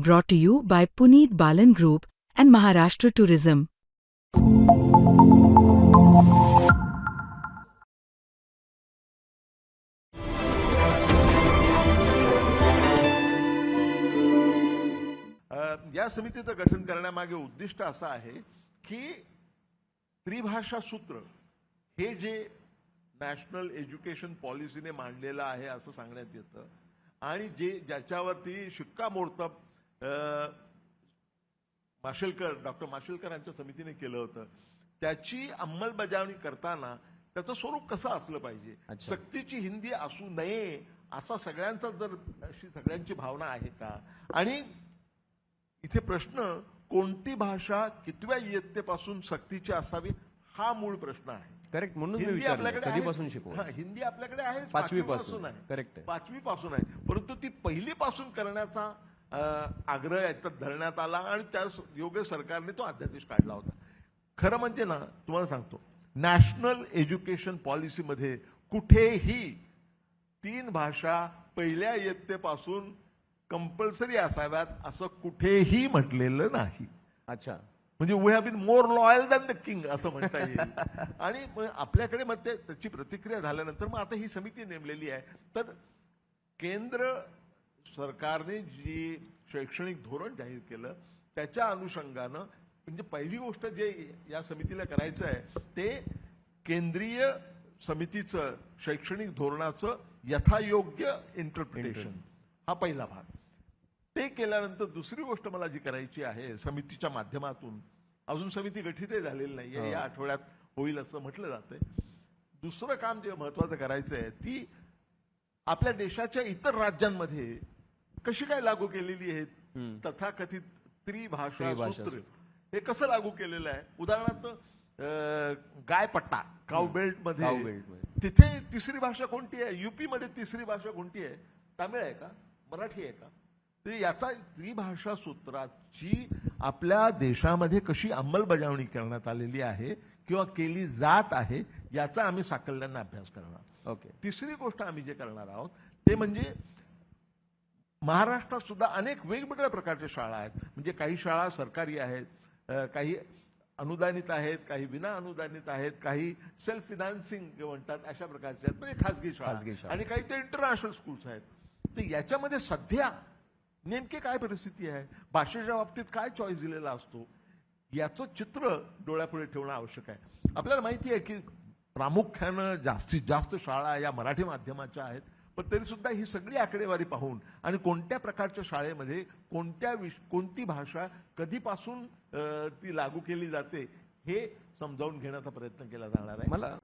brought to you by Puneet Balan Group and Maharashtra Tourism. या समितीचं गठन करण्यामागे उद्दिष्ट असं आहे की त्रिभाषा सूत्र हे जे नॅशनल एज्युकेशन पॉलिसीने मांडलेलं आहे असं सांगण्यात येतं आणि जे ज्याच्यावरती शिक्कामोर्तब माशेलकर डॉक्टर माशेलकर यांच्या समितीने केलं होतं. त्याची अंमलबजावणी करताना त्याचं स्वरूप कसं असलं पाहिजे. सक्तीची हिंदी असू नये असा सगळ्यांचा जर अशी सगळ्यांची भावना आहे का? आणि इथे प्रश्न कोणती भाषा कितव्या इयत्तेपासून सक्तीची असावी हा मूळ प्रश्न आहे. करेक्ट म्हणून हिंदी आपल्याकडे हा, हिंदी आपल्याकडे आहे. आहे. Correct आहे. पाचवी पासून आहे. परंतु ती पहिली पासून करण्याचा आग्रह याच्यात धरण्यात आला आणि त्या योग्य सरकारने तो अध्यादेश काढला होता. खरं म्हणजे ना तुम्हाला सांगतो नॅशनल एज्युकेशन पॉलिसीमध्ये कुठेही तीन भाषा पहिल्या इयत्तेपासून कंपल्सरी असाव्यात असं कुठेही म्हटलेलं नाही. अच्छा. म्हणजे we have been more loyal than the king असं म्हणता येईल. आणि आपल्याकडे मग ते त्याची प्रतिक्रिया झाल्यानंतर मग आता ही समिती नेमलेली आहे. तर केंद्र सरकारने जी शैक्षणिक धोरण जाहीर केलं त्याच्या अनुषंगानं म्हणजे पहिली गोष्ट जे या समितीला करायचं आहे ते केंद्रीय समितीचं शैक्षणिक धोरणाचं यथायोग्य इंटरप्रिटेशन हा पहिला भाग. ते केल्यानंतर दुसरी गोष्ट मला जी करायची आहे समितीच्या माध्यमातून अजून समिती गठीतही झालेली नाहीये या आठवड्यात होईल असं म्हटलं जातंय. दुसरं काम जे महत्वाचं करायचं आहे ती आपल्या देशाच्या इतर राज्यांमध्ये कशी काय लागू केलेली आहेत? तथाकथित त्रिभाषा सूत्र. हे कसं लागू केलेलं आहे? उदाहरणार्थ गायपट्टा काउ बेल्ट काऊ मध्ये. तिथे तिसरी भाषा कोणती आहे? युपी मध्ये तिसरी भाषा कोणती आहे? तामिळ आहे का? मराठी आहे का? तर याचा त्रिभाषा सूत्राची आपल्या देशामध्ये कशी अंमलबजावणी करण्यात आलेली आहे किंवा केली जात आहे याचा आम्ही साकल्यानं अभ्यास करणार. ओके. तिसरी गोष्ट आम्ही जे करणार आहोत ते म्हणजे महाराष्ट्रात सुद्धा अनेक वेगवेगळ्या प्रकारच्या शाळा आहेत. म्हणजे काही शाळा सरकारी आहेत काही अनुदानित आहेत काही विना अनुदानित आहेत काही सेल्फ फिनान्सिंग म्हणतात अशा प्रकारच्या आहेत. म्हणजे खासगी खाजगी शाळा. आणि काही ते इंटरनॅशनल स्कूल्स आहेत. तर याच्यामध्ये सध्या नेमकी काय परिस्थिती आहे? भाषेच्या बाबतीत काय चॉईस दिलेला असतो? याचं चित्र डोळ्यापुढे ठेवणं आवश्यक आहे. आपल्याला माहिती आहे की प्रामुख्यानं जास्तीत जास्त शाळा या मराठी माध्यमाच्या आहेत. पण तरी सुद्धा ही सगळी आकडेवारी पाहून आणि कोणत्या प्रकारच्या शाळेमध्ये कोणत्या विष कोणती भाषा कधीपासून अं, ती लागू केली जाते हे समजावून घेण्याचा प्रयत्न केला जाणार आहे. मला